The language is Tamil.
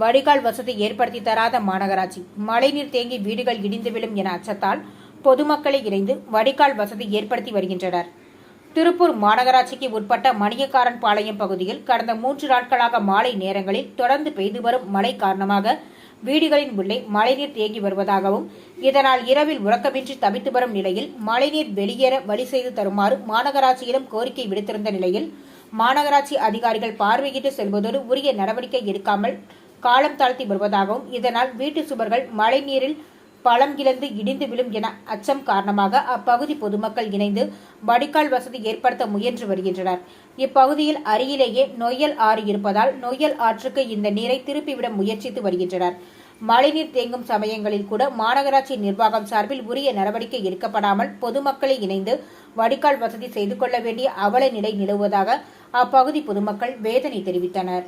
வடிகால் வசதி ஏற்படுத்தி தராத மாநகராட்சி. மழைநீர் தேங்கி வீடுகள் இடிந்து விழும் என அச்சத்தால் பொதுமக்களை இணைந்து வடிகால் வசதி ஏற்படுத்தி வருகின்றனர். திருப்பூர் மாநகராட்சிக்கு உட்பட்ட மணியக்காரன் பாளையம் பகுதியில் கடந்த மூன்று நாட்களாக மாலை நேரங்களில் தொடர்ந்து பெய்து வரும் மழை காரணமாக வீடுகளின் உள்ளே மழைநீர் தேங்கி வருவதாகவும் இதனால் இரவில் உறக்கமின்றி தவித்து வரும் நிலையில் மழைநீர் வெளியேற வழி செய்து தருமாறு மாநகராட்சியிடம் கோரிக்கை விடுத்திருந்த நிலையில் மாநகராட்சி அதிகாரிகள் பார்வையிட்டு செல்வதோடு உரிய நடவடிக்கை எடுக்காமல் காலம் தாழ்த்தி வருவதாகவும் இதனால் வீட்டு சுவர்கள் மழைநீரில் பழம் இழந்து இடிந்து விழும் என அச்சம் காரணமாக அப்பகுதி பொதுமக்கள் இணைந்து வடிகால் வசதி ஏற்படுத்த முயன்று வருகின்றனர். இப்பகுதியில் அருகிலேயே நொய்யல் ஆறு இருப்பதால் நொய்யல் ஆற்றுக்கு இந்த நீரை திருப்பிவிட முயற்சித்து வருகின்றனர். மழைநீர் தேங்கும் சமயங்களில் கூட மாநகராட்சி நிர்வாகம் சார்பில் உரிய நடவடிக்கை எடுக்கப்படாமல் பொதுமக்களை இணைந்து வடிகால் வசதி செய்து கொள்ள வேண்டிய அவல நிலை நிலவுவதாக அப்பகுதி பொதுமக்கள் வேதனை தெரிவித்தனர்.